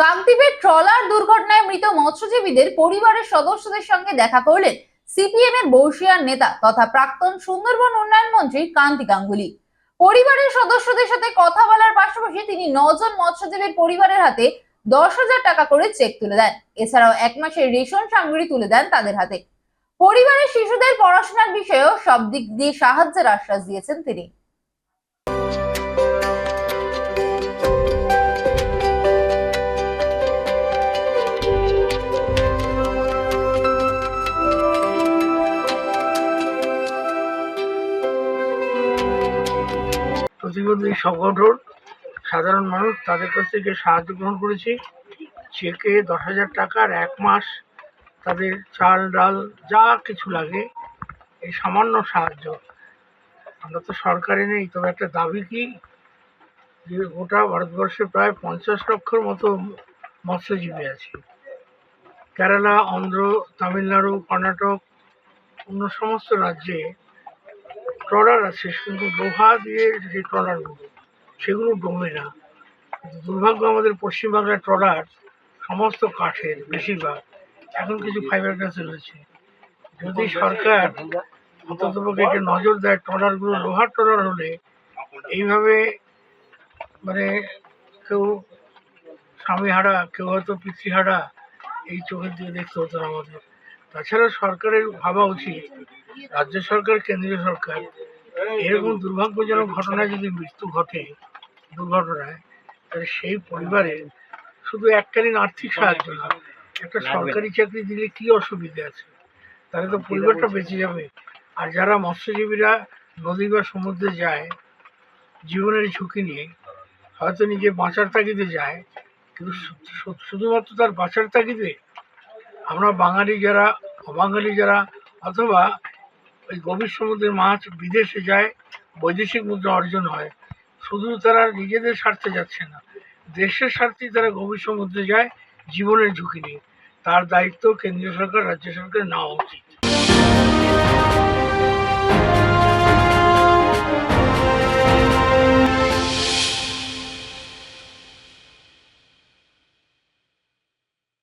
কাকদ্বীপের trawler দুর্ঘটনায় মৃত মৎস্যজীবীদের পরিবারের সদস্যদের সঙ্গে দেখা করলেন সিপিএম এর বর্ষিয়ার নেতা তথা প্রাক্তন সুন্দরবন উন্নয়ন মন্ত্রী কান্তি গাঙ্গুলি। পরিবারের সদস্যদের সাথে কথা বলার পাশাপাশি তিনি নজন মৎস্যজীবীর পরিবারের হাতে দশ হাজার টাকা করে চেক তুলে দেন। এছাড়াও এক মাসের রেশন সামগ্রী তুলে দেন তাদের হাতে। পরিবারের শিশুদের পড়াশোনার বিষয়েও সব দিক দিয়ে সাহায্যের আশ্বাস দিয়েছেন তিনি। প্রতিবন্ধী সংগঠন, সাধারণ মানুষ, তাদের কাছ থেকে সাহায্য গ্রহণ করেছি। চেকে দশ হাজার টাকার এক মাস তাদের চাল, ডাল, যা কিছু লাগে, এই সামান্য সাহায্য। আমরা তো সরকারি নেই, তবে একটা দাবি কি? যে গোটা ভারতবর্ষে প্রায় পঞ্চাশ লক্ষর মতো মৎস্যজীবী আছে। কেরালা, অন্ধ্র, তামিলনাড়ু, কর্ণাটক, অন্য সমস্ত রাজ্যে ট্রলার আছে কিন্তু লোহা দিয়ে যে ট্রলারগুলো সেগুলো ডোমে না। দুর্ভাগ্য আমাদের পশ্চিমবাংলার ট্রলার সমস্ত কাঠের বেশিরভাগ, এখন কিছু ফাইবার গ্লাসে রয়েছে। যদি সরকার অন্ততপক্ষে একটু নজর দেয় ট্রলারগুলো লোহার ট্রলার হলে, এইভাবে মানে কেউ স্বামী হারা কেউ হয়তো পিতৃহারা এই চোখের দিকে দেখতে হতো না আমাদের। তাছাড়া সরকারের ভাবা উচিত রাজ্য সরকার কেন্দ্রীয় সরকার এরকম দুর্ভাগ্যজনক ঘটনায় যদি মৃত্যু ঘটে দুর্ঘটনায় তাহলে সেই পরিবারের শুধু এককালীন আর্থিক সাহায্য না একটা সরকারি চাকরি দিলে কি অসুবিধা আছে? তাহলে তো পরিবারটা বেঁচে যাবে। আর যারা মৎস্যজীবীরা নদী বা সমুদ্রে যায় জীবনের ঝুঁকি নিয়ে হয়তো নিজে বাঁচার তাগিদে যায় কিন্তু শুধুমাত্র তার বাঁচার তাগিদে আমরা বাঙালি যারা, অবাঙালি যারা, অথবা ওই গভীর সমুদ্রের মাছ বিদেশে যায়, বৈদেশিক মুদ্রা অর্জন হয়, শুধু তারা নিজেদের স্বার্থে যাচ্ছে না। দেশের স্বার্থেই তারা গভীর সমুদ্রে যায়, জীবনের ঝুঁকি নিয়ে। তার দায়িত্ব কেন্দ্রীয় সরকার, রাজ্য সরকার নেওয়া উচিত।